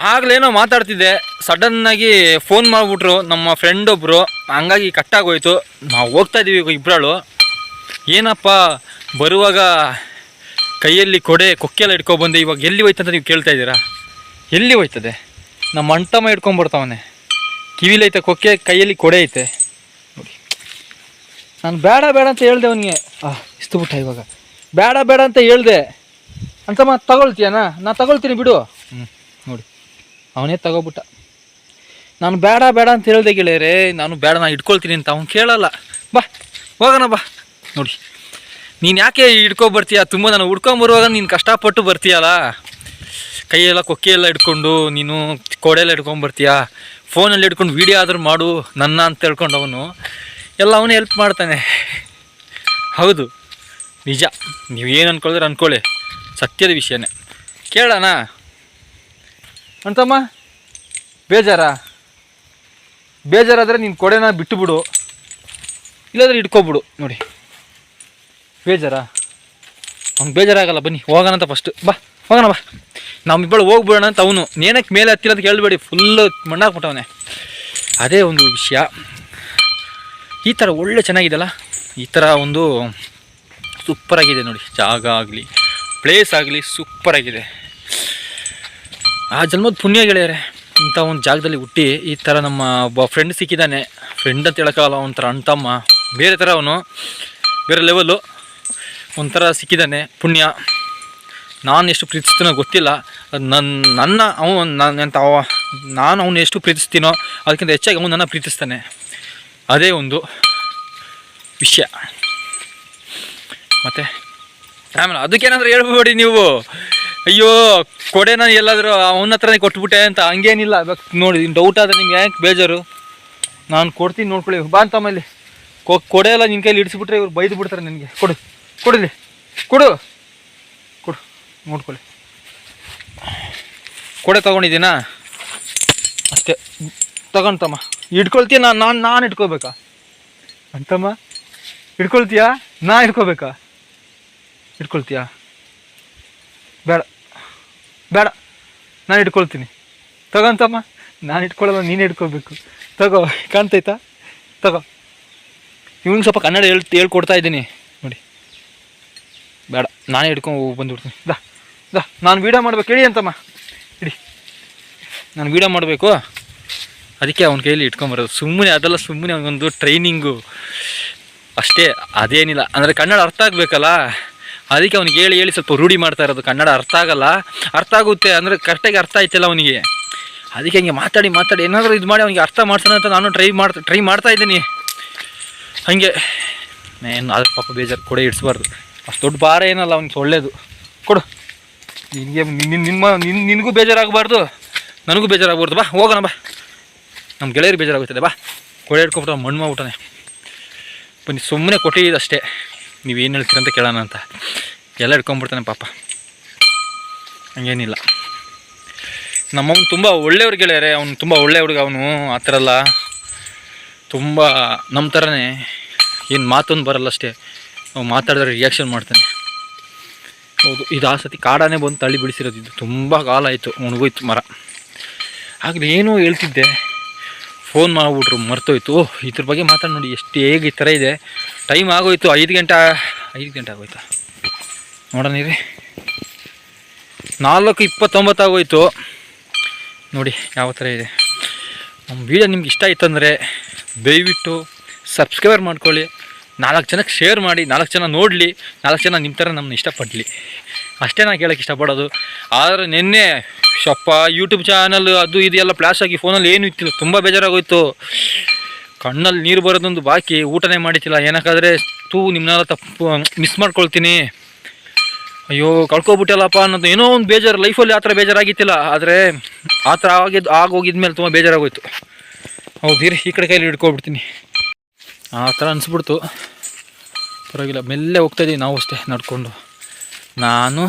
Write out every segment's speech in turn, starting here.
ಆಗ್ಲೇನೋ ಮಾತಾಡ್ತಿದ್ದೆ. ಸಡನ್ನಾಗಿ ಫೋನ್ ಮಾಡಿಬಿಟ್ರು. ನಮ್ಮ ಫ್ರೆಂಡ್ ಒಬ್ಬರು ಹಂಗಾಗಿ ಕಟ್ಟಾಗೋಯ್ತು ನಾವು ಹೋಗ್ತಾ ಇದೀವಿ ಈಗ ಇಬ್ಬರಾಳು ಏನಪ್ಪ, ಬರುವಾಗ ಕೈಯಲ್ಲಿ ಕೊಡೆ, ಕೊಕ್ಕೆಲ್ಲ ಇಟ್ಕೊಬಂದೆ ಇವಾಗ ಎಲ್ಲಿ ಹೋಯ್ತು ಅಂತ ನೀವು ಕೇಳ್ತಾ ಇದ್ದೀರಾ? ಎಲ್ಲಿ ಹೋಯ್ತದೆ? ನಮ್ಮ ಅಂಟಮ್ಮ ಇಟ್ಕೊಂಡ್ಬರ್ತಾವನೆ ಐತೆ, ಕೊಕ್ಕೆ, ಕೈಯಲ್ಲಿ ಕೊಡೆ ಐತೆ. ನಾನು ಬೇಡ ಬೇಡ ಅಂತ ಹೇಳ್ದೆ ಅವನಿಗೆ. ಆ, ಇಷ್ಟು ಬಿಟ್ಟ ಇವಾಗ. ಬೇಡ ಬೇಡ ಅಂತ ಹೇಳ್ದೆ. ಅಂತಮ್ಮ ತಗೊಳ್ತೀಯನಾ? ನಾ ತಗೊಳ್ತೀನಿ ಬಿಡು. ಹ್ಞೂ ಅವನೇ ತಗೋಬಿಟ್ಟ. ನಾನು ಬೇಡ ಬೇಡ ಅಂತ ಹೇಳ್ದೆ ಗೆಳೆಯರೆ, ನಾನು ಬೇಡ ನಾನು ಇಟ್ಕೊಳ್ತೀನಿ ಅಂತ ಅವ್ನು ಕೇಳಲ್ಲ. ಬಾ, ಹೋಗೋಣ ಬಾ. ನೋಡಿ, ನೀನು ಯಾಕೆ ಇಟ್ಕೊಬರ್ತೀಯ ತುಂಬ ನಾನು ಹುಡ್ಕೊಂಬರುವಾಗ ನೀನು ಕಷ್ಟಪಟ್ಟು ಬರ್ತೀಯಲ್ಲ. ಕೈಯೆಲ್ಲ ಕೊಕ್ಕೆ ಎಲ್ಲ ಹಿಡ್ಕೊಂಡು, ನೀನು ಕೋಡೆಲ್ಲ ಇಟ್ಕೊಂಬರ್ತೀಯ ಫೋನಲ್ಲಿ ಹಿಡ್ಕೊಂಡು ವೀಡಿಯೋ ಆದರೂ ಮಾಡು, ನನ್ನ ಅಂತ ಹೇಳ್ಕೊಂಡು ಅವನು ಎಲ್ಲ ಅವನು ಹೆಲ್ಪ್ ಮಾಡ್ತಾನೆ. ಹೌದು, ನಿಜ. ನೀವು ಏನು ಅನ್ಕೊಳಿದ್ರೆ ಅಂದ್ಕೊಳ್ಳಿ ಸತ್ಯದ ವಿಷಯನೇ. ಕೇಳೋಣ. ಅಂತಮ್ಮ, ಬೇಜಾರ? ಬೇಜಾರಾದರೆ ನೀನು ಕೊಡೆನ ಬಿಟ್ಟುಬಿಡು. ಇಲ್ಲಾದರೆ ಇಟ್ಕೊಬಿಡು ನೋಡಿ. ಬೇಜಾರಾ? ಅವ್ನು ಬೇಜಾರಾಗಲ್ಲ, ಬನ್ನಿ, ಹೋಗೋಣ ಅಂತ ಫಸ್ಟ್ ಬಾ, ಹೋಗೋಣ, ಬಾ. ನಮ್ಮಿಬ್ಬಳು ಹೋಗ್ಬಿಡೋಣ ಅಂತ ಅವನು. ನೇನಕ್ಕೆ ಮೇಲೆ ಹತ್ತಿರ ಅಂತ ಕೇಳಬೇಡಿ ಫುಲ್ಲು ಮಣ್ಣಾಕ್ಬಿಟ್ಟವನೆ ಅದೇ ಒಂದು ವಿಷಯ. ಈ ಥರ ಒಳ್ಳೆ ಚೆನ್ನಾಗಿದೆಲ್ಲ ಈ ಥರ ಒಂದು ಸೂಪರಾಗಿದೆ ನೋಡಿ. ಜಾಗ ಆಗಲಿ ಪ್ಲೇಸ್ ಆಗಲಿ ಸೂಪರಾಗಿದೆ ಆ ಜನ್ಮದ ಪುಣ್ಯ ಗೆಳೆಯರೆ, ಇಂಥ ಒಂದು ಜಾಗದಲ್ಲಿ ಹುಟ್ಟಿ ಈ ಥರ ನಮ್ಮ ಒಬ್ಬ ಫ್ರೆಂಡ್ ಸಿಕ್ಕಿದ್ದಾನೆ. ಫ್ರೆಂಡ್ ಅಂತ ಹೇಳೋಕ್ಕಾಗಲ್ಲ, ಒಂಥರ ಅಣ್ತಮ್ಮ ಬೇರೆ ಥರ ಅವನು. ಬೇರೆ ಲೆವೆಲ್ಲು ಒಂಥರ ಸಿಕ್ಕಿದ್ದಾನೆ, ಪುಣ್ಯ. ನಾನು ಎಷ್ಟು ಪ್ರೀತಿಸ್ತೀನೋ ಗೊತ್ತಿಲ್ಲ. ನನ್ನ ನನ್ನ, ಅವನು ನನ್ನ ಅಂತ ಅವ, ನಾನು ಅವನು ಎಷ್ಟು ಪ್ರೀತಿಸ್ತೀನೋ, ಅದಕ್ಕಿಂತ ಹೆಚ್ಚಾಗಿ ಅವನು ನನ್ನ ಪ್ರೀತಿಸ್ತಾನೆ. ಅದೇ ಒಂದು ವಿಷಯ. ಮತ್ತು ಆಮೇಲೆ ಅದಕ್ಕೇನಾದ್ರೂ ಹೇಳ್ಬೇಡಿ ನೀವು? ಅಯ್ಯೋ ಕೊಡೆನ ಎಲ್ಲಾದರೂ ಅವನ ಹತ್ರನೇ ಕೊಟ್ಬಿಟ್ಟೆ ಅಂತ ಹಂಗೇನಿಲ್ಲ. ನೋಡಿ ಡೌಟ್ ಆದರೆ ನಿಮ್ಗೆ ಯಾಕೆ ಬೇಜಾರು? ನಾನು ಕೊಡ್ತೀನಿ ನೋಡ್ಕೊಳ್ಳಿ. ಬಾ ಅಂತ ಆಮೇಲೆ. ಕೊ, ಕೊಡೆ ಎಲ್ಲ ನಿನ್ನ ಕೈಲಿ ಇಡಿಸ್ಬಿಟ್ರೆ ಇವ್ರು ಬೈದು ಬಿಡ್ತಾರೆ ನನಗೆ. ಕೊಡು ಕೊಡಲಿ ಕೊಡು. ಕೊಡು, ನೋಡ್ಕೊಳ್ಳಿ. ಕೊಡೆ ತಗೊಂಡಿದ್ದೀನಾ? ಅಷ್ಟೇ. ತಗೊಂತಮ್ಮ ಇಟ್ಕೊಳ್ತೀಯ ನಾನು ನಾನು ನಾನು ಇಟ್ಕೋಬೇಕಾ ಅಂತಮ್ಮ ಇಟ್ಕೊಳ್ತೀಯಾ? ನಾ ಇಟ್ಕೋಬೇಕಾ ಇಟ್ಕೊಳ್ತೀಯಾ? ಬೇಡ. ಬೇಡ. ನಾನು ಇಟ್ಕೊಳ್ತೀನಿ. ತಗೊಂತಮ್ಮ. ನಾನು ಇಟ್ಕೊಳ್ಳಲ್ಲ ನೀನು ಇಟ್ಕೋಬೇಕು ತಗೋ, ಕಾಣ್ತೈತಾ? ತಗೋ. ಇವ್ನಿಗೆ ಸ್ವಲ್ಪ ಕನ್ನಡ ಹೇಳ್, ಹೇಳ್ಕೊಡ್ತಾ ಇದ್ದೀನಿ. ನೋಡಿ. ಬೇಡ. ನಾನೇ ಹಿಡ್ಕೊಂಡು ಬಂದುಬಿಡ್ತೀನಿ. ದಾ ದಾ, ನಾನು ವೀಡಿಯೋ ಮಾಡ್ಬೇಕು. ಹೇಳಿ ಅಂತಮ್ಮ. ಇಡಿ. ನಾನು ವೀಡಿಯೋ ಮಾಡಬೇಕು. ಅದಕ್ಕೆ ಅವ್ನ ಕೈಯಲ್ಲಿ ಇಟ್ಕೊಂಬರೋದು ಸುಮ್ಮನೆ ಅದೆಲ್ಲ ಸುಮ್ಮನೆ ಅವನಿಗೊಂದು ಟ್ರೈನಿಂಗು ಅಷ್ಟೇ, ಅದೇನಿಲ್ಲ. ಅಂದರೆ ಕನ್ನಡ ಅರ್ಥ ಆಗಬೇಕಲ್ಲ? ಅದಕ್ಕೆ ಅವ್ನಿಗೆ ಹೇಳಿ ಹೇಳಿ ಸ್ವಲ್ಪ ರೂಢಿ ಮಾಡ್ತಾ ಇರೋದು. ಕನ್ನಡ ಅರ್ಥ ಆಗಲ್ಲ. ಅರ್ಥ ಆಗುತ್ತೆ ಅಂದರೆ ಕರೆಕ್ಟಾಗಿ ಅರ್ಥ ಆಯ್ತಿಲ್ಲ ಅವನಿಗೆ. ಅದಕ್ಕೆ ಹಂಗೆ ಮಾತಾಡಿ ಮಾತಾಡಿ. ಏನಾದರೂ ಇದು ಮಾಡಿ ಅವನಿಗೆ ಅರ್ಥ ಮಾಡ್ಸೋಣ ಅಂತ ನಾನು ಟ್ರೈ ಮಾಡ್ತಾ ಟ್ರೈ ಮಾಡ್ತಾ ಇದ್ದೀನಿ. ಹಾಗೆ. ಏನು ಅದ್ರ ಪಾಪ ಬೇಜಾರು ಕೊಡೆ ಇಡಿಸ್ಬಾರ್ದು ಅಷ್ಟು ದೊಡ್ಡ ಭಾರ ಏನಲ್ಲ ಅವ್ನಿಗೆ, ಒಳ್ಳೇದು. ಕೊಡು. ನಿನಗೆ ನಿನ್ನ ನಿಮ್ಮ ನಿನ್ನ ನಿನಗೂ ಬೇಜಾರಾಗಬಾರ್ದು. ನನಗೂ ಬೇಜಾರಾಗಬಾರ್ದು. ಬಾ, ಹೋಗೋಣ, ಬಾ. ನಮ್ಮ ಗೆಳೆಯರು ಬೇಜಾರಾಗುತ್ತದೆ ಬಾ. ಕೊಡೆ ಹಿಡ್ಕೊಬಿಟ್ಟು ಮಣ್ಣು ಮಾಡ್ಬಿಟ್ಟಾನೆ ಬನ್ನಿ ಸುಮ್ಮನೆ ಕೊಟ್ಟಿದ್ದು ಅಷ್ಟೇ. ನೀವೇನು ಹೇಳ್ತೀರ ಅಂತ ಕೇಳೋಣ ಅಂತ. ಎಲ್ಲ ಹಿಡ್ಕೊಂಬಿಡ್ತಾನೆ ಪಾಪ. ಹಂಗೇನಿಲ್ಲ. ನಮ್ಮವನು ತುಂಬ ಒಳ್ಳೆಯವ್ರ ಗೆಳೆಯರೇ, ಅವನು ತುಂಬ ಒಳ್ಳೆಯ ಹುಡುಗ ಅವನು, ಆ ಥರ ಎಲ್ಲ ತುಂಬ ನಮ್ಮ ಥರನೇ ಏನು ಮಾತೊಂದು ಬರಲ್ಲ ಅಷ್ಟೇ. ಅವ್ನು ಮಾತಾಡಿದ್ರೆ ರಿಯಾಕ್ಷನ್ ಮಾಡ್ತಾನೆ. ಹೌದು, ಇದು ಆ ಸತಿ ಕಾಡಾನೆ ಬಂದು ತಳ್ಳಿ ಬಿಡಿಸಿರೋದು. ಇದು ತುಂಬ ಕಾಲ ಆಯಿತು ಒಣಗೋಯ್ತು ಮರ. ಆಗಲೇ ಏನೋ ಹೇಳ್ತಿದ್ದೆ. ಫೋನ್ ಮಾಡಿಬಿಟ್ರು, ಮರ್ತೋಯ್ತು. ಇದ್ರ ಬಗ್ಗೆ ಮಾತಾಡಿ ನೋಡಿ, ಎಷ್ಟು ಹೇಗೆ ಈ ಥರ ಇದೆ. ಟೈಮ್ ಆಗೋಯ್ತು, ಐದು ಗಂಟೆ ಐದು ಗಂಟೆ ಆಗೋಯ್ತು? ನೋಡೋಣ ರೀ ನಾಲ್ಕು ಇಪ್ಪತ್ತೊಂಬತ್ತು ಆಗೋಯ್ತು. ನೋಡಿ, ಯಾವ ಥರ ಇದೆ. ನಮ್ಮ ವೀಡಿಯೋ ನಿಮ್ಗೆ ಇಷ್ಟ ಆಯ್ತು ಅಂದರೆ, ದಯವಿಟ್ಟು ಸಬ್ಸ್ಕ್ರೈಬರ್ ಮಾಡ್ಕೊಳ್ಳಿ. ನಾಲ್ಕು ಜನಕ್ಕೆ ಶೇರ್ ಮಾಡಿ, ನಾಲ್ಕು ಜನ ನೋಡಲಿ, ನಾಲ್ಕು ಜನ ನಿಮ್ಮ ಥರ ನಮ್ಮನ್ನ ಇಷ್ಟಪಡಲಿ. ಅಷ್ಟೇ ನಾನು ಕೇಳೋಕ್ಕೆ ಇಷ್ಟಪಡೋದು. ಆದರೆ ನಿನ್ನೆ ಶಪ್ಪ ಯೂಟ್ಯೂಬ್ ಚಾನಲ್ ಅದು ಇದು ಎಲ್ಲ ಫ್ಲಾಶ್ ಆಗಿ ಫೋನಲ್ಲಿ ಏನು ಇತ್ತಿಲ್ಲ, ತುಂಬ ಬೇಜಾರಾಗೋಯ್ತು. ಕಣ್ಣಲ್ಲಿ ನೀರು ಬರೋದೊಂದು ಬಾಕಿ, ಊಟನೇ ಮಾಡಿತಿಲ್ಲ ಏನಕ್ಕಾದರೆ ತೂ ನಿಮ್ಮನ್ನೆಲ್ಲ ತಪ್ಪು ಮಿಸ್ ಮಾಡ್ಕೊಳ್ತೀನಿ. ಅಯ್ಯೋ, ಕಳ್ಕೊಬಿಟ್ಟಲ್ಲಪ್ಪ ಅನ್ನೋದು ಏನೋ ಒಂದು ಬೇಜಾರು. ಲೈಫಲ್ಲಿ ಆ ಥರ ಬೇಜಾರಾಗಿತ್ತಿಲ್ಲ. ಆದರೆ ಆ ಥರ ಆಗಿದ್ದು ಆಗೋಗಿದ್ಮೇಲೆ ತುಂಬ ಬೇಜಾರಾಗೋಯ್ತು. ಹೌದು, ಇರಿ, ಈ ಕಡೆ ಕೈಲಿ ಹಿಡ್ಕೊಬಿಡ್ತೀನಿ. ಆ ಥರ ಅನಿಸ್ಬಿಡ್ತು. ಪರವಾಗಿಲ್ಲ, ಮೆಲ್ಲೆ ಹೋಗ್ತಾಯಿದ್ದೀವಿ ನಾವು ಅಷ್ಟೇ ನಡ್ಕೊಂಡು. ನಾನು,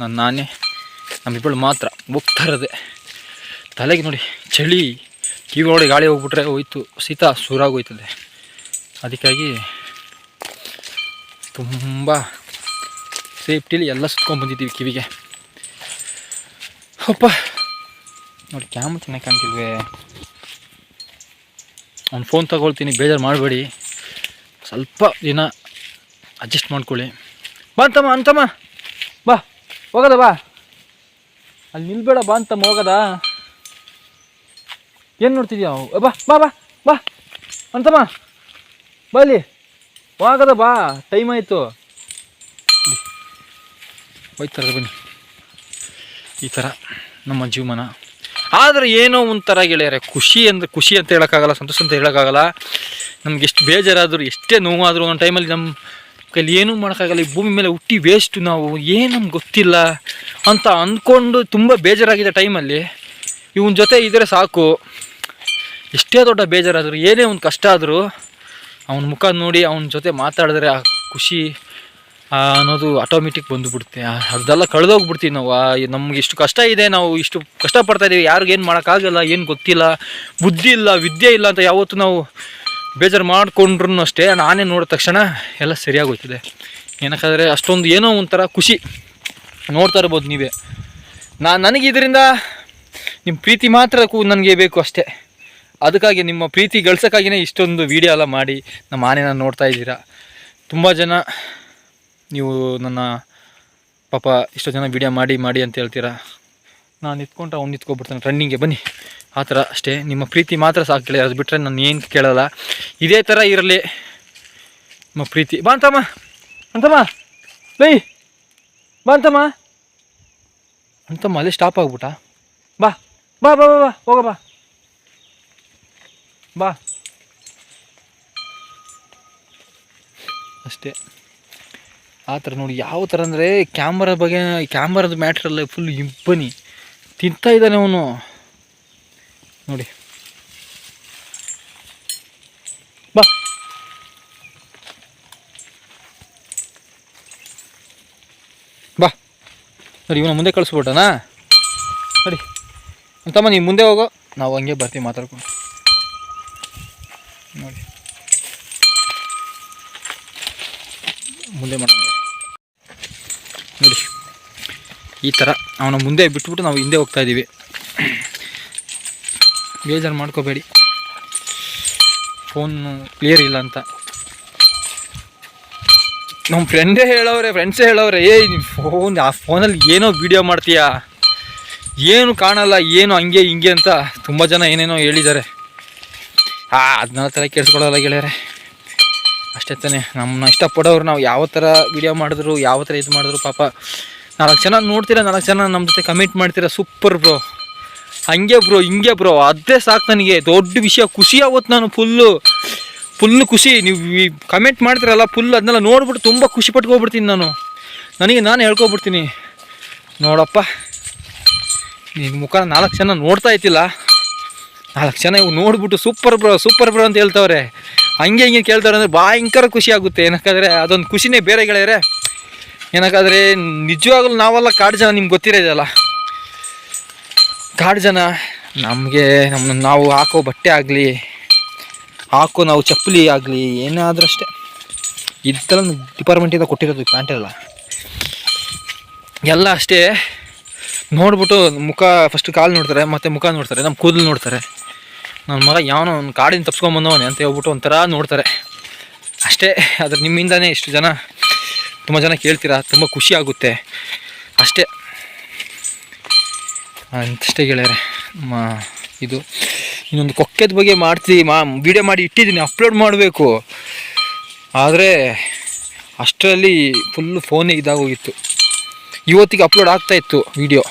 ನನ್ನ ನಾನೇ, ನಮ್ಮಿಬ್ಬಳು ಮಾತ್ರ ಹೋಗ್ತಾ ಇರೋದೆ ತಲೆಗೆ ನೋಡಿ, ಚಳಿ ಕಿವಿ ಒಳಗೆ ಗಾಳಿ ಹೋಗ್ಬಿಟ್ರೆ ಹೋಯ್ತು, ಶೀತ ಸುರಾಗೋಯ್ತದೆ. ಅದಕ್ಕಾಗಿ ತುಂಬ ಸೇಫ್ಟಿಲಿ ಎಲ್ಲ ಸುತ್ಕೊಂಡು ಬಂದಿದ್ದೀವಿ ಕಿವಿಗೆ. ಅಪ್ಪ! ನೋಡಿ, ಕ್ಯಾಮ್ ಚೆನ್ನಾಗಿ ಕಾಣ್ತಿದ್ವಿ ಅವ್ನು ಫೋನ್ ತಗೊಳ್ತೀನಿ, ಬೇಜಾರು ಮಾಡಬೇಡಿ. ಸ್ವಲ್ಪ ದಿನ ಅಡ್ಜಸ್ಟ್ ಮಾಡ್ಕೊಳ್ಳಿ. ಬಂತಮ್ಮ ಅಂತಮ್ಮ! ಹೋಗದ ಬಾ. ಅಲ್ಲಿ ನಿಲ್ಬೇಡ ಬಾ ಅಂತಮ್ಮ ಹೋಗದ ಏನು ನೋಡ್ತಿದ್ಯಾ ಬಾ ಬಾ ಬಾ ಬಾ. ಅಂತಮ್ಮ, ಬಾ ಇಲ್ಲಿ. ಹೋಗದ ಬಾ ಟೈಮ್ ಆಯಿತು. ಹೋಯ್ತಾರ ಬನ್ನಿ. ಈ ಥರ ನಮ್ಮ ಜೀವನ ಆದರೆ ಏನೋ ಒಂಥರ ಗೆಳೆಯರೆ, ಖುಷಿ ಅಂದರೆ ಖುಷಿ ಅಂತ ಹೇಳೋಕ್ಕಾಗಲ್ಲ, ಸಂತೋಷ ಅಂತ ಹೇಳೋಕ್ಕಾಗಲ್ಲ. ನಮ್ಗೆ ಎಷ್ಟು ಬೇಜಾರಾದರೂ, ಎಷ್ಟೇ ನೋವಾದರೂ ಒಂದು ಟೈಮಲ್ಲಿ ನಮ್ಮ ಕೈಲಿ ಏನೂ ಮಾಡೋಕ್ಕಾಗಲ್ಲ, ಈ ಭೂಮಿ ಮೇಲೆ ಹುಟ್ಟಿ ವೇಸ್ಟು ನಾವು ಏನು ನಮ್ಗೆ ಗೊತ್ತಿಲ್ಲ ಅಂತ ಅಂದ್ಕೊಂಡು ತುಂಬ ಬೇಜಾರಾಗಿದೆ ಟೈಮಲ್ಲಿ ಇವನ ಜೊತೆ ಇದ್ದರೆ ಸಾಕು. ಎಷ್ಟೇ ದೊಡ್ಡ ಬೇಜಾರಾದರೂ, ಏನೇ ಒಂದು ಕಷ್ಟ ಆದರೂ ಅವನ ಮುಖ ನೋಡಿ ಅವನ ಜೊತೆ ಮಾತಾಡಿದ್ರೆ ಆ ಖುಷಿ ಅನ್ನೋದು ಆಟೋಮೆಟಿಕ್ ಬಂದುಬಿಡುತ್ತೆ. ಅದೆಲ್ಲ ಕಳೆದೋಗ್ಬಿಡ್ತೀವಿ ನಾವು. ನಮ್ಗೆ ಇಷ್ಟು ಕಷ್ಟ ಇದೆ, ನಾವು ಇಷ್ಟು ಕಷ್ಟಪಡ್ತಾ ಇದ್ದೀವಿ ಯಾರಿಗೇನು ಮಾಡೋಕ್ಕಾಗಲ್ಲ, ಏನು ಗೊತ್ತಿಲ್ಲ, ಬುದ್ಧಿ ಇಲ್ಲ, ವಿದ್ಯೆ ಇಲ್ಲ ಅಂತ ಯಾವತ್ತೂ ನಾವು ಬೇಜಾರು ಮಾಡಿಕೊಂಡ್ರು ಅಷ್ಟೇ, ನಾನೇ ನೋಡಿದ ತಕ್ಷಣ ಎಲ್ಲ ಸರಿಯಾಗೋಯ್ತದೆ. ಏನಕ್ಕಾದರೆ ಅಷ್ಟೊಂದು ಏನೋ ಒಂಥರ ಖುಷಿ ನೋಡ್ತಾ ಇರ್ಬೋದು ನೀವೇ. ನಾ ನನಗೆ ಇದರಿಂದ ನಿಮ್ಮ ಪ್ರೀತಿ ಮಾತ್ರ ನನಗೆ ಬೇಕು ಅಷ್ಟೇ. ಅದಕ್ಕಾಗಿ ನಿಮ್ಮ ಪ್ರೀತಿ ಗಳಿಸೋಕ್ಕಾಗಿಯೇ ಇಷ್ಟೊಂದು ವಿಡಿಯೋ ಎಲ್ಲ ಮಾಡಿ ನಮ್ಮ ಆನೆನ ನೋಡ್ತಾ ಇದ್ದೀರಾ. ತುಂಬ ಜನ ನೀವು ನನ್ನ ಪಾಪ ಇಷ್ಟೋ ಜನ ವಿಡಿಯೋ ಮಾಡಿ ಮಾಡಿ ಅಂತ ಹೇಳ್ತೀರಾ. ನಾನು ನಿಂತ್ಕೊಂಡ್ರೆ ಅವ್ನು ನಿಂತ್ಕೊಬಿಡ್ತಾನೆ ರನ್ನಿಂಗ್ಗೆ ಬನ್ನಿ. ಆ ಥರ ಅಷ್ಟೇ. ನಿಮ್ಮ ಪ್ರೀತಿ ಮಾತ್ರ ಸಾಕು ಕೇಳಿ ಅದು ಬಿಟ್ಟರೆ ನಾನು ಏನು ಕೇಳಲ್ಲ. ಇದೇ ಥರ ಇರಲಿ. ನಿಮ್ಮ ಪ್ರೀತಿ. ಬಾಂತಮ್ಮ ಅಂತಮ್ಮ. ಅಂತಮ್ಮ. ಬೈ ಬಾ ಅಂತಮ್ಮ. ಅಂತಮ್ಮ, ಅಲ್ಲೇ ಸ್ಟಾಪ್ ಆಗ್ಬಿಟ್ಟ. ಬಾ. ಬಾ ಬಾ ಬಾ ಬಾ. ಹೋಗ, ಬಾ. ಬಾ. ಅಷ್ಟೇ. ಆ ಥರ ನೋಡಿ, ಯಾವ ಥರ ಅಂದರೆ, ಕ್ಯಾಮ್ರಾ ಬಗ್ಗೆ, ಕ್ಯಾಮ್ರಾದ ಮ್ಯಾಟ್ರಲ್ಲ ಫುಲ್ ಇಬ್ಬನಿ ತಿಂತಾ ಇದ್ದಾನೆ ಅವನು. ನೋಡಿ. ಬಾ. ಬಾ. ನೋಡಿ ಇವನ ಮುಂದೆ ಕಳಿಸ್ಬಿಟ್ಟನಾ? ನೋಡಿ. ಅಂತಮ್ಮ ನೀವು ಮುಂದೆ ಹೋಗೋ. ನಾವು ಹಂಗೆ ಬರ್ತೀವಿ ಮಾತಾಡ್ಕೊಂಡು. ನೋಡಿ. ಮುಂದೆ ಮಾಡೋಣ. ನೋಡಿ. ಈ ಥರ ಅವನ ಮುಂದೆ ಬಿಟ್ಬಿಟ್ಟು ನಾವು ಹಿಂದೆ ಹೋಗ್ತಾ ಇದ್ದೀವಿ. ಬೇಜಾರು ಮಾಡ್ಕೋಬೇಡಿ. ಫೋನು ಕ್ಲಿಯರ್ ಇಲ್ಲ ಅಂತ. ನಮ್ಮ ಫ್ರೆಂಡೇ ಹೇಳೋರೆ ಫ್ರೆಂಡ್ಸೇ ಹೇಳೋರೆ ಏಯ್ ನಿಮ್ಮ ಫೋನ್ ಆ ಫೋನಲ್ಲಿ ಏನೋ ವೀಡಿಯೋ ಮಾಡ್ತೀಯಾ? ಏನು ಕಾಣಲ್ಲ, ಏನು ಹಂಗೆ, ಹಿಂಗೆ ಅಂತ ತುಂಬ ಜನ ಏನೇನೋ ಹೇಳಿದ್ದಾರೆ. ಆ ಅದನ್ನ ಥರ ಕೇಳಿಸ್ಕೊಳ್ಳೋಲ್ಲ ಗೆಳೆಯರೆ. ಅಷ್ಟೇ ತಾನೇ ನಮ್ಮನ್ನ ಇಷ್ಟಪಡೋರು ನಾವು ಯಾವ ಥರ ವಿಡಿಯೋ ಮಾಡಿದ್ರು, ಯಾವ ಥರ ಇದು ಮಾಡಿದ್ರು ಪಾಪ. ನಾಲ್ಕು ಜನ ನೋಡ್ತೀರಾ, ನಾಲ್ಕು ಜನ ನಮ್ಮ ಜೊತೆ ಕಮೆಂಟ್ ಮಾಡ್ತೀರಾ? ಸೂಪರ್ ಬ್ರೋ ಹಂಗೆ ಬ್ರೋ ಹಿಂಗೆ ಬ್ರೋ ಅದೇ ಸಾಕು ನನಗೆ. ದೊಡ್ಡ ವಿಷಯ. ಖುಷಿ ಆವತ್ತು ನಾನು ಫುಲ್ಲು ಫುಲ್ಲು ಖುಷಿ. ನೀವು ಕಮೆಂಟ್ ಮಾಡ್ತೀರಲ್ಲ ಫುಲ್ ಅದನ್ನೆಲ್ಲ ನೋಡ್ಬಿಟ್ಟು ತುಂಬ ಖುಷಿ ಪಟ್ಕೊಬಿಡ್ತೀನಿ ನಾನು. ನನಗೆ ನಾನು ಹೇಳ್ಕೊಬಿಡ್ತೀನಿ. ನೋಡಪ್ಪ. ನಿನ್ನ ಮುಖ ನಾಲ್ಕು ಜನ ನೋಡ್ತಾ ಇತ್ತಿಲ್ಲ ನಾಲ್ಕು ಜನ ಇವು ನೋಡ್ಬಿಟ್ಟು ಸೂಪರ್ ಬ್ರೋ ಸೂಪರ್ ಬ್ರೋ ಅಂತ ಹೇಳ್ತವ್ರೆ. ಹಂಗೆ ಹಿಂಗೆ ಕೇಳ್ತಾರೆ ಅಂದರೆ ಭಯಂಕರ ಖುಷಿ ಆಗುತ್ತೆ. ಏನಕ್ಕಾದ್ರೆ ಅದೊಂದು ಖುಷಿನೇ ಬೇರೆ ಗೆಳೆಯರೆ. ಏನಕ್ಕಾದ್ರೆ ನಿಜವಾಗ್ಲೂ ನಾವೆಲ್ಲ ಕಾಡು ಜನ ನಿಮ್ಗೆ ಗೊತ್ತಿರೋದಲ್ಲ. ಕಾಡು ಜನ ನಮಗೆ ನಮ್ಮ ನಾವು ಹಾಕೋ ಬಟ್ಟೆ ಆಗಲಿ, ಹಾಕೋ ನಾವು ಚಪ್ಪಲಿ ಆಗಲಿ, ಏನಾದರೂ ಅಷ್ಟೇ. ಇದೆಲ್ಲ ಡಿಪಾರ್ಟ್ಮೆಂಟಿಂದ ಕೊಟ್ಟಿರೋದು ಪ್ಯಾಂಟೆಲ್ಲ ಎಲ್ಲ. ಅಷ್ಟೇ. ನೋಡ್ಬಿಟ್ಟು ಮುಖ ಫಸ್ಟ್ ಕಾಲು ನೋಡ್ತಾರೆ, ಮತ್ತು ಮುಖ ನೋಡ್ತಾರೆ ನಮ್ಮ ಕೂದಲು ನೋಡ್ತಾರೆ. ನನ್ನ ಮಗ ಯಾವನೋ ಒಂದು ಕಾಡಿನ ತಪ್ಸ್ಕೊಂಬಂದವನೇ ಅಂತ ಹೇಳ್ಬಿಟ್ಟು ಒಂಥರ ನೋಡ್ತಾರೆ. ಅಷ್ಟೇ ಅದ್ರ ನಿಮ್ಮಿಂದನೇ ಇಷ್ಟು ಜನ, ತುಂಬ ಜನ ಕೇಳ್ತೀರಾ, ತುಂಬ ಖುಷಿ ಆಗುತ್ತೆ. ಅಷ್ಟೇ. ಅಂತಷ್ಟೇ ಗೆಳೆಯರೆ. ಇದು, ಇನ್ನೊಂದು ಕೊಕ್ಕೆದ ಬಗ್ಗೆ ಮಾಡ್ತೀವಿ ಮಾ ವಿಡಿಯೋ ಮಾಡಿ ಇಟ್ಟಿದ್ದೀನಿ ಅಪ್ಲೋಡ್ ಮಾಡಬೇಕು. ಆದರೆ, ಅಷ್ಟರಲ್ಲಿ ಫುಲ್ಲು ಫೋನೇ ಇದಾಗೋಗಿತ್ತು. ಇವತ್ತಿಗೆ ಅಪ್ಲೋಡ್ ಆಗ್ತಾ ಇತ್ತು ವಿಡಿಯೋ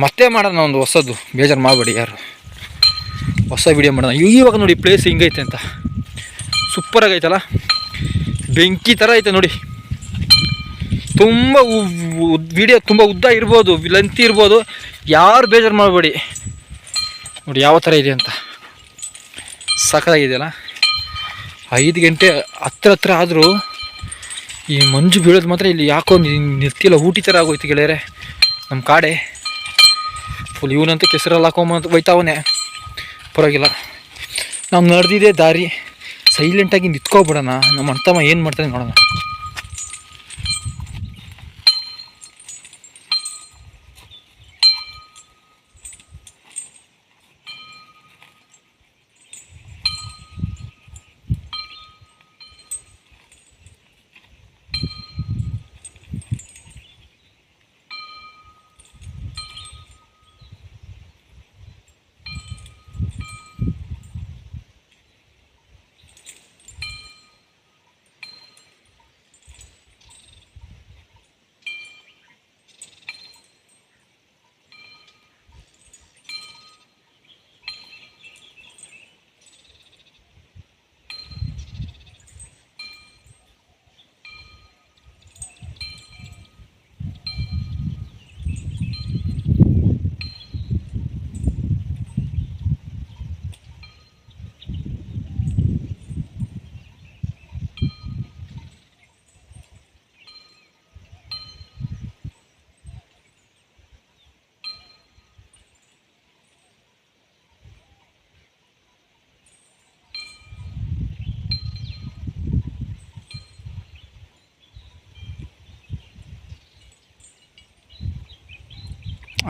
ಮತ್ತೆ ಮಾಡೋಣ ಒಂದು ಹೊಸದು, ಬೇಜಾರು ಮಾಡಬೇಡಿ ಯಾರು. ಹೊಸ ವಿಡಿಯೋ ಮಾಡೋಣ. ಇವಾಗ ನೋಡಿ ಪ್ಲೇಸ್ ಹಿಂಗೈತೆ ಅಂತ. ಸೂಪರಾಗೈತಲ್ಲ ಬೆಂಕಿ ಥರ ಐತೆ ನೋಡಿ. ತುಂಬ ವಿಡಿಯೋ ತುಂಬ ಉದ್ದ ಇರ್ಬೋದು ಲೆಂತ್ ಇರ್ಬೋದು. ಯಾರು ಬೇಜಾರು ಮಾಡಬೇಡಿ. ನೋಡಿ ಯಾವ ಥರ ಇದೆ ಅಂತ. ಸಾಕಾಗಿದೆಯಲ್ಲ ಐದು ಗಂಟೆ ಹತ್ರ ಹತ್ರ ಆದರೂ ಈ ಮಂಜು ಬೀಳೋದು ಮಾತ್ರ ಇಲ್ಲಿ ಯಾಕೋ ನಿರ್ತಿಲ್ಲ ಊಟಿ ಥರ ಆಗೋಯ್ತು ಗೆಳೆಯರೆ. ನಮ್ಮ ಕಾಡೆ. ಫುಲ್ ಇವನಂತೂ ಕೆಸರಲ್ಲಿ ಹಾಕೊಂಬಂತ ಹೋಯ್ತಾವನೆ. ಪರವಾಗಿಲ್ಲ. ನಾವು ನಡೆದಿದೆ ದಾರಿ. ಸೈಲೆಂಟಾಗಿ ನಿಂತ್ಕೊಬಿಡೋಣ. ನಮ್ಮ ಅಂತಮ್ಮ ಏನು ಮಾಡ್ತಾನೆ ನೋಡೋಣ.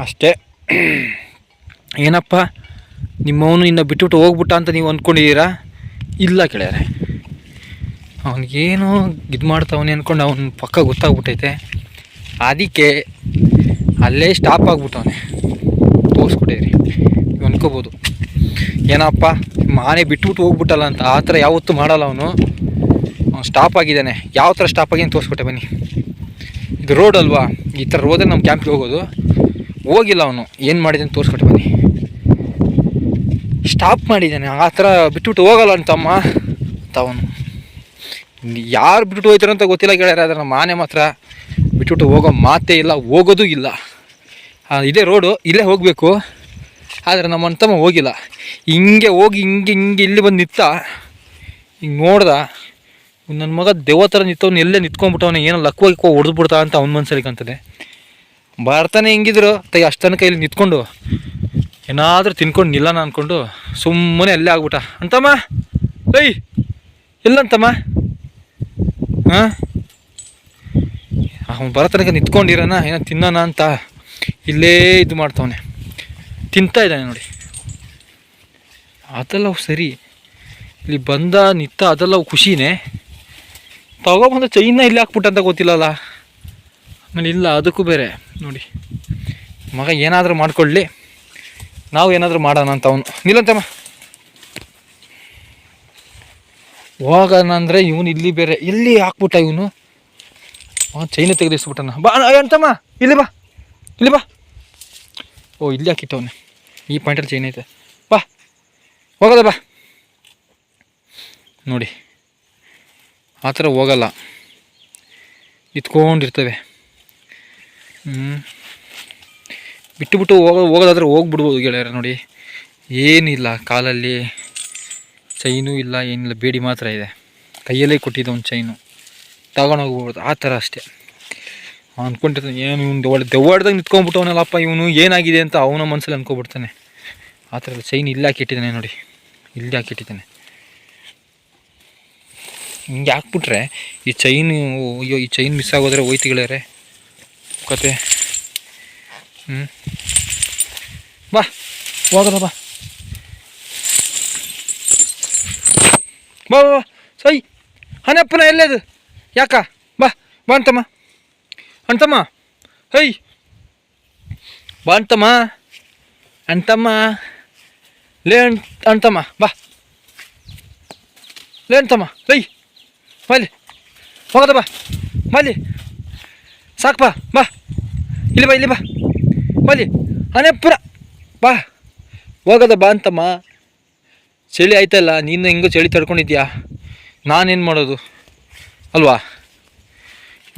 ಅಷ್ಟೇ. ಏನಪ್ಪ, ನಿಮ್ಮವನು ಇನ್ನು ಬಿಟ್ಟುಬಿಟ್ಟು ಹೋಗ್ಬಿಟ್ಟ ಅಂತ ನೀವು ಅಂದ್ಕೊಂಡಿದ್ದೀರಾ? ಇಲ್ಲ ಕೇಳ್ಯಾರೆ ಅವನಿಗೇನು ಇದು ಮಾಡ್ತಾವನೆ ಅಂದ್ಕೊಂಡು ಅವನು ಪಕ್ಕ ಗೊತ್ತಾಗ್ಬಿಟ್ಟೈತೆ. ಅದಕ್ಕೆ ಅಲ್ಲೇ ಸ್ಟಾಪ್ ಆಗ್ಬಿಟ್ಟವನೆ. ತೋರಿಸ್ಬಿಟ್ಟಿದ್ರಿ ನೀವು ಅಂದ್ಕೋಬೋದು ಏನಪ್ಪ, ಮಾನೆ ಬಿಟ್ಬಿಟ್ಟು ಹೋಗ್ಬಿಟ್ಟಲ್ಲ ಅಂತ ಆ ಥರ ಯಾವತ್ತೂ ಮಾಡಲ್ಲ ಅವನು. ಅವ್ನು ಸ್ಟಾಪ್ ಆಗಿದ್ದಾನೆ. ಯಾವ ಥರ ಸ್ಟಾಪ್ ಆಗಿ ತೋರಿಸ್ಬಿಟ್ಟೆ ಬನ್ನಿ. ಇದು ರೋಡ್ ಅಲ್ವಾ? ಈ ಥರ ರೋಡಲ್ಲಿ ನಮ್ಮ ಕ್ಯಾಂಪಿಗೆ ಹೋಗೋದು. ಹೋಗಿಲ್ಲ ಅವನು. ಏನು ಮಾಡಿದ್ದಾನೆ ತೋರಿಸ್ಕೊಟ್ಟು ಬನ್ನಿ. ಸ್ಟಾಪ್ ಮಾಡಿದ್ದಾನೆ. ಆ ಥರ ಬಿಟ್ಬಿಟ್ಟು ಹೋಗಲ್ಲ ಅಂತಮ್ಮ ಅಂತ ಅವನು. ಯಾರು ಬಿಟ್ಬಿಟ್ಟು ಹೋಯ್ತಾರೆ ಅಂತ ಗೊತ್ತಿಲ್ಲ ಕೇಳ್ಯಾರ ಆದರೆ ನಮ್ಮ ಆನೆ ಮಾತ್ರ ಬಿಟ್ಬಿಟ್ಟು ಹೋಗೋ ಮಾತೇ ಇಲ್ಲ, ಹೋಗೋದು ಇಲ್ಲ. ಇದೇ ರೋಡು ಇಲ್ಲೇ ಹೋಗಬೇಕು. ಆದರೆ ನಮ್ಮ ಅಂತಮ್ಮ ಹೋಗಿಲ್ಲ. ಹಿಂಗೆ ಹೋಗಿ, ಹಿಂಗೆ ಹಿಂಗೆ ಇಲ್ಲಿ ಬಂದು ನಿಂತ, ಹಿಂಗೆ ನೋಡ್ದ ನನ್ನ ಮಗ ದೇವ ಥರ ನಿಂತವ್ನು ಎಲ್ಲೇ ನಿಂತ್ಕೊಂಡ್ಬಿಟ್ಟವನು, ಏನೋ ಲಕ್ವಾಗಿ ಹೊಡೆದ್ಬಿಡ್ತಾ ಅಂತ ಅವ್ನ ಮನ್ಸಲ್ಲಿ ಕಾಣ್ತದೆ. ಬರ್ತಾನೆ ಹೆಂಗಿದ್ರು, ತೈ ಅಷ್ಟನ ಕೈಲಿ ನಿಂತ್ಕೊಂಡು, ಏನಾದರೂ ತಿನ್ಕೊಂಡು ನಿಲ್ಲೋಣ ಅಂದ್ಕೊಂಡು ಸುಮ್ಮನೆ ಅಲ್ಲೇ ಆಗ್ಬಿಟ್ಟ. ಅಂತಮ್ಮ? ಏಯ್ ಇಲ್ಲಂತಮ್ಮ ಹಾಂ? ಅವ್ನು ಬರೋ ತನಕ ನಿಂತ್ಕೊಂಡಿರೋಣ, ಏನೋ ತಿನ್ನೋಣ ಅಂತ. ಇಲ್ಲೇ ಇದು ಮಾಡ್ತಾವನೆ. ತಿಂತಾ ಇದ್ದಾನೆ ನೋಡಿ. ಅದೆಲ್ಲ ಸರಿ. ಇಲ್ಲಿ ಬಂದ ನಿತ್ತ ಅದೆಲ್ಲ ಖುಷಿನೇ. ತಗೊಬಂದ ಚೈನ ಇಲ್ಲಿ ಹಾಕ್ಬಿಟ್ಟಂತ ಗೊತ್ತಿಲ್ಲಲ್ಲ. ಆಮೇಲೆ ಇಲ್ಲ, ಅದಕ್ಕೂ ಬೇರೆ. ನೋಡಿ. ಮಗ ಏನಾದರೂ ಮಾಡ್ಕೊಳ್ಳಿ. ನಾವು ಏನಾದರೂ ಮಾಡೋಣ ಅಂತ ಅವನು. ನಿಲ್ಲಂತಮ್ಮ. ಹೋಗೋಣ ಇವನು ಇಲ್ಲಿ ಬೇರೆ. ಇಲ್ಲಿ ಹಾಕ್ಬಿಟ್ಟ ಇವನು. ಚೈನ ತೆಗೆದಿಸ್ಬಿಟ್ಟನ. ಬಾ ಅಂತಮ್ಮ, ಇಲ್ಲಿ ಬಾ. ಇಲ್ಲಿ ಬಾ. ಓ, ಇಲ್ಲಿ ಹಾಕಿಟ್ಟವನೆ ಈ ಪಾಯಿಂಟಲ್ಲಿ ಚೈನ್ ಐತೆ. ಬಾ. ಹೋಗೋದ ಬಾ. ನೋಡಿ. ಆ ಥರ ಹೋಗಲ್ಲ. ಇತ್ಕೊಂಡಿರ್ತವೆ ಹ್ಞೂ ಬಿಟ್ಟು ಬಿಟ್ಟು ಹೋಗೋ ಹೋಗೋದಾದ್ರೆ ಹೋಗ್ಬಿಡ್ಬೋದು ಗೆಳೆಯರ ನೋಡಿ. ಏನಿಲ್ಲ, ಕಾಲಲ್ಲಿ ಚೈನು ಇಲ್ಲ, ಏನಿಲ್ಲ, ಬೇಡಿ ಮಾತ್ರ ಇದೆ. ಕೈಯಲ್ಲೇ ಕೊಟ್ಟಿದ್ದ ಒಂದು ಚೈನು ತಗೊಂಡೋಗ್ಬೋದು ಆ ಥರ ಅಷ್ಟೇ. ಅಂದ್ಕೊಂಡಿರ್ತಾನೆ ಏನು ಇವ್ನು ದೆವ್ವ ದೆವ್ವಾಡ್ದಾಗ ನಿಂತ್ಕೊಂಡ್ಬಿಟ್ಟವನಲ್ಲಪ್ಪ ಇವನು, ಏನಾಗಿದೆ ಅಂತ ಅವನ ಮನಸ್ಸಲ್ಲಿ ಅಂದ್ಕೊಬಿಡ್ತಾನೆ ಆ ಥರ ಚೈನ್ ಇಲ್ಲಿ ಹಾಕಿಟ್ಟಿದ್ದಾನೆ ನೋಡಿ. ಇಲ್ಲಿ ಹಾಕಿಟ್ಟಿದ್ದಾನೆ. ಹಿಂಗೆ ಹಾಕ್ಬಿಟ್ರೆ ಈ ಚೈನು ಅಯ್ಯೋ, ಈ ಚೈನ್ ಮಿಸ್ ಆಗೋದ್ರೆ ಹೋಯ್ತು ಹೋಯ್ತಿಗಳೇ ಕತೆ. ಹ್ಮ್. ಬಾ ಹೋಗೋದ ಬಾ. ಬಾ ಬಾ. ಸೈ ಹನಪ್ಪನ ಎಲ್ಲದು? ಯಾಕ? ಬಾ ಬಾ ಅಂತಮ್ಮ. ಅಂತಮ್ಮ. ಹೈ ಬಾ ಅಂತಮ್ಮ. ಅಂತಮ್ಮ. ಲೇ ಅಂತಮ್ಮ, ಬಾ. ಲೇ ಅಂತಮ್ಮ ಲೈ ಬಾಲಿ ಹೋಗದ ಬಾ. ಬಲ್ಲಿ ಸಾಕು ಬಾ ಬಾ. ಇಲ್ಲಿ ಬಾ ಇಲ್ಲಿ ಬಾ. ಬಲ್ಲಿ ಪುರ ಬಾ. ಹೋಗದ ಬಾ ಅಂತಮ್ಮ. ಚಳಿ ಆಯ್ತಲ್ಲ, ನೀನು ಹೆಂಗೋ ಚಳಿ ತಡ್ಕೊಂಡಿದ್ಯಾ? ನಾನೇನು ಮಾಡೋದು? ಅಲ್ವಾ?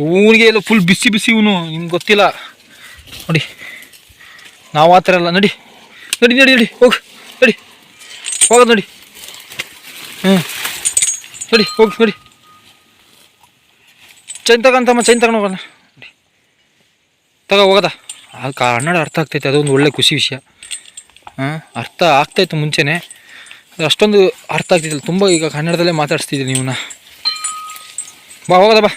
ಊರಿಗೆ ಎಲ್ಲ ಫುಲ್ ಬಿಸಿ ಬಿಸಿ ಇವನು ನಿಮ್ಗೆ ಗೊತ್ತಿಲ್ಲ. ನೋಡಿ. ನಾವು ಆ ಥರ ಎಲ್ಲ ನಡಿ. ನಡಿ ನಡಿ ನಡಿ. ಹೋಗು. ನಡಿ. ಹೋಗೋದು ನೋಡಿ. ಹ್ಞೂ ನಡಿ, ಹೋಗಿ, ನೋಡಿ. ಚೈನ್ ತಗೊಂತಮ್ಮ ಚೈನ್ ತಗೊಂಡು ಹೋಗೋಣ. ತಗೋ ಹೋಗದ. ಆ ಕನ್ನಡ ಅರ್ಥ ಆಗ್ತೈತೆ, ಅದೊಂದು ಒಳ್ಳೆ ಖುಷಿ ವಿಷಯ. ಹಾಂ, ಅರ್ಥ ಆಗ್ತಾಯಿತ್ತು ಮುಂಚೆನೇ. ಅಷ್ಟೊಂದು ಅರ್ಥ ಆಗ್ತಿದ್ದಿಲ್ಲ. ತುಂಬ ಈಗ ಕನ್ನಡದಲ್ಲೇ ಮಾತಾಡಿಸ್ತಿದ್ದೆ ನೀವನ್ನ. ಬಾ, ಹೋಗದ ಬಾ.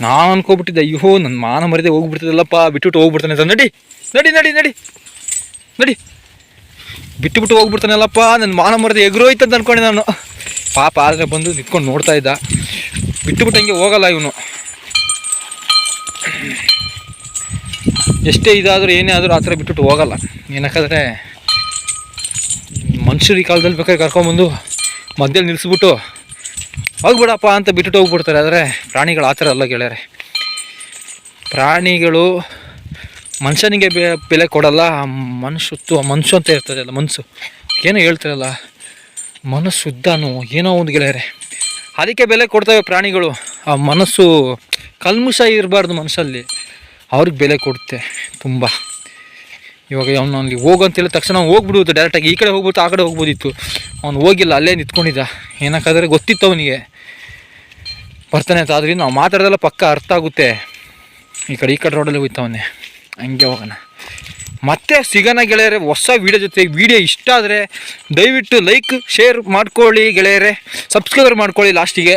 ನಾನು ಅನ್ಕೋಬಿಟ್ಟಿದ್ದೆ, ಅಯ್ಯೋ ನನ್ನ ಮಾನ ಮರಿದೆ ಹೋಗ್ಬಿಡ್ತದಲ್ಲಪ್ಪ. ಬಿಟ್ಟುಬಿಟ್ಟು ಹೋಗ್ಬಿಡ್ತಾನೆ ಅಂತ. ನಡಿ ನಡಿ ನಡಿ ನಡಿ. ನಡಿ. ಬಿಟ್ಟು ಬಿಟ್ಟು ಹೋಗ್ಬಿಡ್ತಾನಲ್ಲಪ್ಪ. ನನ್ನ ಮಾನ ಮರಿದೆ ಎಗ್ರೋಯ್ತು ಅಂತ ಅನ್ಕೊಂಡೆ ನಾನು. ಪಾಪ ಆದರೆ ಬಂದು ನಿಂತ್ಕೊಂಡು ನೋಡ್ತಾ ಇದ್ದ. ಬಿಟ್ಟುಬಿಟ್ಟು ಬಿಟ್ಟು ಹಂಗೆ ಹೋಗಲ್ಲ ಇವನು. ಎಷ್ಟೇ ಇದಾದರೂ ಏನೇ ಆದರೂ ಆ ಥರ ಬಿಟ್ಬಿಟ್ಟು ಹೋಗಲ್ಲ. ಏನಕ್ಕಾದ್ರೆ ಮನುಷ್ಯರು ಈ ಕಾಲದಲ್ಲಿ ಬೇಕಾದ್ರೆ ಕರ್ಕೊಂಬಂದು ಮಧ್ಯದಲ್ಲಿ ನಿಲ್ಲಿಸ್ಬಿಟ್ಟು ಹೋಗ್ಬಿಡಪ್ಪ ಅಂತ ಬಿಟ್ಟು ಹೋಗ್ಬಿಡ್ತಾರೆ. ಆದರೆ ಪ್ರಾಣಿಗಳು ಆ ಥರ ಅಲ್ಲ ಗೆಳೆಯರೆ. ಪ್ರಾಣಿಗಳು ಮನುಷ್ಯನಿಗೆ ಬೆಲೆ ಕೊಡಲ್ಲ ಮನುಷ್ಯತ್ತು ಮನುಷ್ಯ ಅಂತ ಇರ್ತದೆ ಅಲ್ಲ ಮನಸ್ಸು ಏನೋ ಹೇಳ್ತಾರಲ್ಲ ಮನಸ್ಸುದ್ದಾನು ಏನೋ ಒಂದು ಗೆಳೆಯರೆ. ಅದಕ್ಕೆ ಬೆಲೆ ಕೊಡ್ತವೆ ಪ್ರಾಣಿಗಳು. ಆ ಮನಸ್ಸು ಕಲ್ಮುಷ ಇರಬಾರ್ದು ಮನಸ್ಸಲ್ಲಿ. ಅವ್ರಿಗೆ ಬೆಲೆ ಕೊಡುತ್ತೆ ತುಂಬ. ಇವಾಗ ಅವ್ನು ಅಲ್ಲಿ ಹೋಗು ಅಂತ ಹೇಳಿದ ತಕ್ಷಣ ಹೋಗ್ಬಿಡುತ್ತೆ ಡೈರೆಕ್ಟಾಗಿ ಈ ಕಡೆ ಹೋಗ್ಬಿಟ್ಟು ಆ ಕಡೆ ಹೋಗ್ಬೋದಿತ್ತು ಅವ್ನು ಹೋಗಿಲ್ಲ, ಅಲ್ಲೇ ನಿಂತ್ಕೊಂಡಿದ್ದ. ಏನಕ್ಕಾದ್ರೆ ಗೊತ್ತಿತ್ತು ಅವನಿಗೆ. ಬರ್ತಾನೆ ಅಂತ. ಆದ್ರಿಂದ ನಾವು ಮಾತಾಡೋದೆಲ್ಲ ಪಕ್ಕ ಅರ್ಥ ಆಗುತ್ತೆ. ಈ ಕಡೆ ಈ ಕಡೆ ರೋಡಲ್ಲಿ ಹೋಯ್ತವನೆ ಹಂಗೆ ಹೋಗೋಣ. ಮತ್ತೆ ಸಿಗೋಣ ಗೆಳೆಯರೆ, ಹೊಸ ವೀಡಿಯೋ ಜೊತೆ ವೀಡಿಯೋ ಇಷ್ಟ ಆದರೆ ದಯವಿಟ್ಟು ಲೈಕ್ ಶೇರ್ ಮಾಡ್ಕೊಳ್ಳಿ ಗೆಳೆಯರೆ. ಸಬ್ಸ್ಕ್ರೈಬರ್ ಮಾಡ್ಕೊಳ್ಳಿ ಲಾಸ್ಟಿಗೆ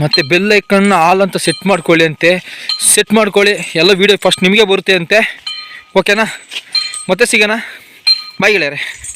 ಮತ್ತು ಬೆಲ್ ಐಕನ್ನ ಆಲ್ ಅಂತ ಸೆಟ್ ಮಾಡ್ಕೊಳ್ಳಿ ಅಂತೆ. ಸೆಟ್ ಮಾಡ್ಕೊಳ್ಳಿ. ಎಲ್ಲ ವೀಡಿಯೋ ಫಸ್ಟ್ ನಿಮಗೆ ಬರುತ್ತೆ ಅಂತೆ. ಓಕೆನಾ ಮತ್ತೆ ಸಿಗೋಣ. ಬಾಯ್ ಗೆಳೆಯರೆ.